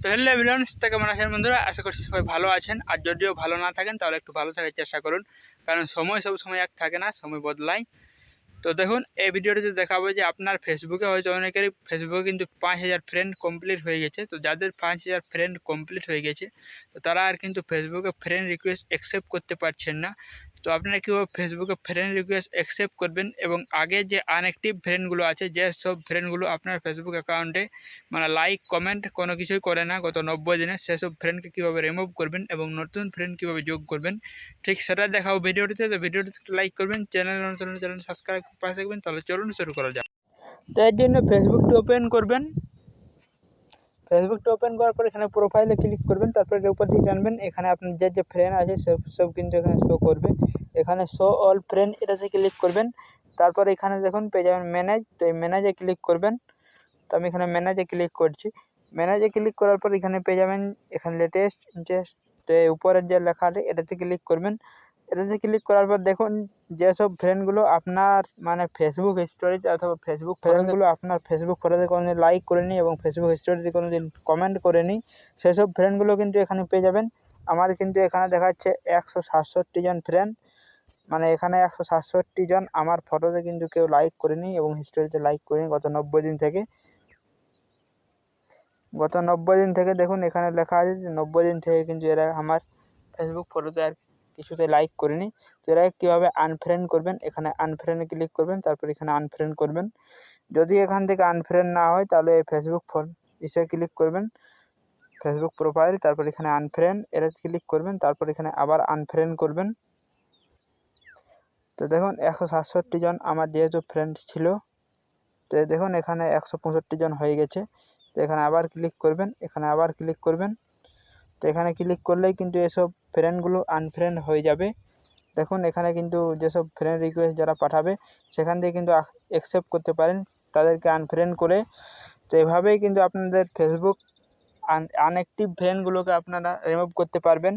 তো hello everyone তো কেমন আছেন বন্ধুরা? আশা করছি সবাই ভালো আছেন। আর যদিও ভালো না থাকেন, তাহলে একটু ভালো থাকার চেষ্টা করুন। কারণ সময় সব সময় এক থাকে না, সময় বদলায়। তো দেখুন, এই ভিডিওটিতে দেখাবো যে আপনার ফেসবুকে হয়তো অনেকেরই ফেসবুকে কিন্তু পাঁচ হাজার ফ্রেন্ড কমপ্লিট হয়ে গেছে। তো যাদের পাঁচ হাজার ফ্রেন্ড কমপ্লিট হয়ে গেছে, তো তারা আর কিন্তু ফেসবুকে ফ্রেন্ড রিকোয়েস্ট অ্যাকসেপ্ট করতে পারছেন না। তো আপনারা কীভাবে ফেসবুকে ফ্রেন্ড রিকোয়েস্ট অ্যাকসেপ্ট করবেন এবং আগে যে আনঅ্যাক্টিভ ফ্রেন্ডগুলো আছে, যে সব ফ্রেন্ডগুলো আপনার ফেসবুক অ্যাকাউন্টে মানে লাইক কমেন্ট কোনো কিছুই করে না। গত নব্বই দিনে সেসব ফ্রেন্ডকে কীভাবে রিমুভ করবেন এবং নতুন ফ্রেন্ড কীভাবে যোগ করবেন, ঠিক সেটা দেখাও ভিডিওটিতে। তো ভিডিওটিতে লাইক করবেন চ্যানেল অনুসরণ চ্যানেল সাবস্ক্রাইব পাশে থাকবেন। তাহলে চলুন শুরু করা যাক। তো এর জন্য ফেসবুকটি ওপেন করবেন। ফেসবুকটা ওপেন করার পর এখানে প্রোফাইলে ক্লিক করবেন, তারপরে উপর দিয়ে টানবেন। এখানে আপনার যে যে ফ্রেন্ড আছে সব সব কিন্তু এখানে শো করবে। এখানে শো অল ফ্রেন্ড এটাতে ক্লিক করবেন। তারপর এখানে দেখুন, পেয়ে যাবেন ম্যানেজ তো এই ম্যানেজে ক্লিক করবেন। তো আমি এখানে ম্যানেজে ক্লিক করছি। ম্যানেজে ক্লিক করার পর এখানে পেয়ে যাবেন, এখানে লেটেস্ট এই উপরের যে লেখা আছে, এটাতে ক্লিক করবেন। এটাতে ক্লিক করার পর দেখুন যেসব ফ্রেন্ডগুলো আপনার মানে ফেসবুক স্টোরিতে অথবা ফেসবুক ফ্রেন্ডগুলো আপনার ফেসবুক ফটোতে কোনোদিন লাইক করেনি এবং ফেসবুক স্টোরিতে কোনো দিন কমেন্ট করেনি সেসব ফ্রেন্ডগুলো কিন্তু এখানে পেয়ে যাবেন। আমার কিন্তু এখানে দেখাচ্ছে একশো সাতষট্টি জন ফ্রেন্ড মানে এখানে একশো সাতষট্টি জন আমার ফটোতে কিন্তু কেউ লাইক করেনি এবং হিস্টোরিতে লাইক করেনি গত নব্বই দিন থেকে। গত নব্বই দিন থেকে দেখুন এখানে লেখা আছে যে নব্বই দিন থেকে কিন্তু এরা আমার ফেসবুক ফটোতে আর কিছুতে লাইক করিনি তো এরা কীভাবে আনফ্রেন্ড করবেন? এখানে আনফ্রেন্ডে ক্লিক করবেন, তারপর এখানে আনফ্রেন্ড করবেন। যদি এখান থেকে আনফ্রেন্ড না হয়, তাহলে ফেসবুক ফোন ইসে ক্লিক করবেন। ফেসবুক প্রোফাইল তারপর এখানে আনফ্রেন্ড এটাতে ক্লিক করবেন, তারপর এখানে আবার আনফ্রেন্ড করবেন। তো দেখুন, একশো সাতষট্টি জন আমার যেহেতু ফ্রেন্ড ছিল, তো দেখুন, এখানে একশো পঁয়ষট্টি জন হয়ে গেছে। তো এখানে আবার ক্লিক করবেন, এখানে আবার ক্লিক করবেন। তো এখানে ক্লিক করলেই কিন্তু এসব ফ্রেন্ডগুলো আনফ্রেন্ড হয়ে যাবে। দেখুন, এখানে কিন্তু যেসব ফ্রেন্ড রিকোয়েস্ট যারা পাঠাবে, সেখান থেকে কিন্তু অ্যাকসেপ্ট করতে পারেন, তাদেরকে আনফ্রেন্ড করে। তো এভাবেই কিন্তু আপনাদের ফেসবুক আন আনঅ্যাক্টিভ ফ্রেন্ডগুলোকে আপনারা রিমুভ করতে পারবেন।